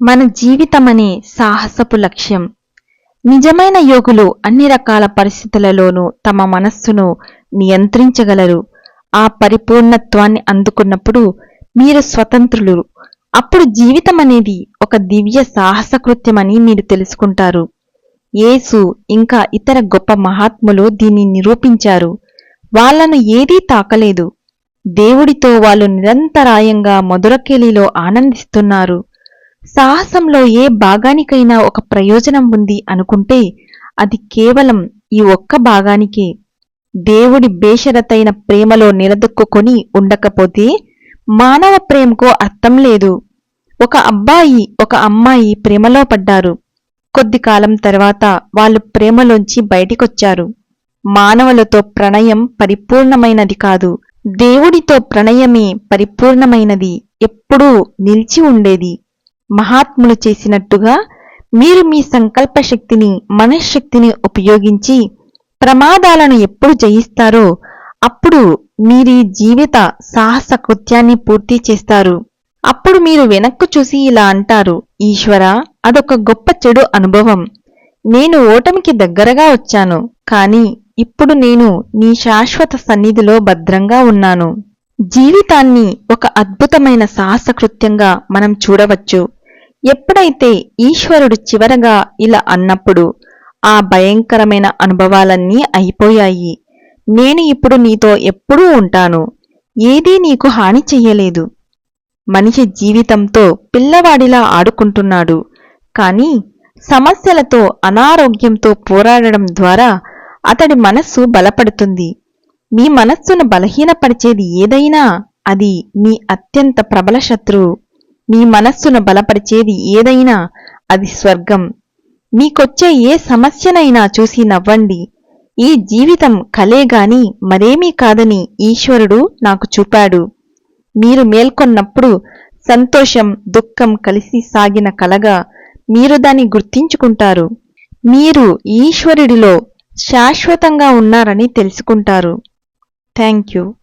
మన జీవితమనే సాహసపు లక్ష్యం. నిజమైన యోగులు అన్ని రకాల పరిస్థితులలోనూ తమ మనస్సును నియంత్రించగలరు. ఆ పరిపూర్ణత్వాన్ని అందుకున్నప్పుడు మీరు స్వతంత్రులు. అప్పుడు జీవితం అనేది ఒక దివ్య సాహసకృత్యమని మీరు తెలుసుకుంటారు. యేసు ఇంకా ఇతర గొప్ప మహాత్ములు దీన్ని నిరూపించారు. వాళ్ళను ఏదీ తాకలేదు. దేవుడితో వాళ్ళు నిరంతరాయంగా మధురకెలిలో ఆనందిస్తున్నారు. సాహసంలో ఏ భాగానికైనా ఒక ప్రయోజనం ఉంది అనుకుంటే అది కేవలం ఈ ఒక్క భాగానికే. దేవుడి బేషరతైన ప్రేమలో నిలదొక్కుని ఉండకపోతే మానవ ప్రేమకు అర్థం లేదు. ఒక అబ్బాయి ఒక అమ్మాయి ప్రేమలో పడ్డారు. కొద్ది కాలం తర్వాత వాళ్ళు ప్రేమలోంచి బయటికొచ్చారు. మానవులతో ప్రణయం పరిపూర్ణమైనది కాదు. దేవుడితో ప్రణయమే పరిపూర్ణమైనది. ఎప్పుడూ నిలిచి ఉండేది. మహాత్ములు చేసినట్టుగా మీరు మీ సంకల్ప శక్తిని మనశ్శక్తిని ఉపయోగించి ప్రమాదాలను ఎప్పుడు జయిస్తారో అప్పుడు మీరీ జీవిత సాహస కృత్యాన్ని పూర్తి చేస్తారు. అప్పుడు మీరు వెనక్కు చూసి ఇలా అంటారు ఈశ్వర అదొక గొప్ప చెడు అనుభవం. నేను ఓటమికి దగ్గరగా వచ్చాను కాని ఇప్పుడు నేను నీ శాశ్వత సన్నిధిలో భద్రంగా ఉన్నాను. జీవితాన్ని ఒక అద్భుతమైన సాహసకృత్యంగా మనం చూడవచ్చు. ఎప్పుడైతే ఈశ్వరుడు చివరగా ఇలా అన్నప్పుడు ఆ భయంకరమైన అనుభవాలన్నీ అయిపోయాయి. నేను ఇప్పుడు నీతో ఎప్పుడూ ఉంటాను. ఏదీ నీకు హాని చెయ్యలేదు. మనిషి జీవితంతో పిల్లవాడిలా ఆడుకుంటున్నాడు. కాని సమస్యలతో అనారోగ్యంతో పోరాడడం ద్వారా అతడి మనస్సు బలపడుతుంది. మీ మనస్సును బలహీనపరిచేది ఏదైనా అది మీ అత్యంత ప్రబల శత్రువు. మీ మనస్సును బలపరిచేది ఏదైనా అది స్వర్గం. మీకొచ్చే ఏ సమస్యనైనా చూసి నవ్వండి. ఈ జీవితం కలేగాని మరేమీ కాదని ఈశ్వరుడు నాకు చూపాడు. మీరు మేల్కొన్నప్పుడు సంతోషం దుఃఖం కలిసి సాగిన కలగా మీరు దాన్ని గుర్తించుకుంటారు. మీరు ఈశ్వరుడిలో శాశ్వతంగా ఉన్నారని తెలుసుకుంటారు. Thank you.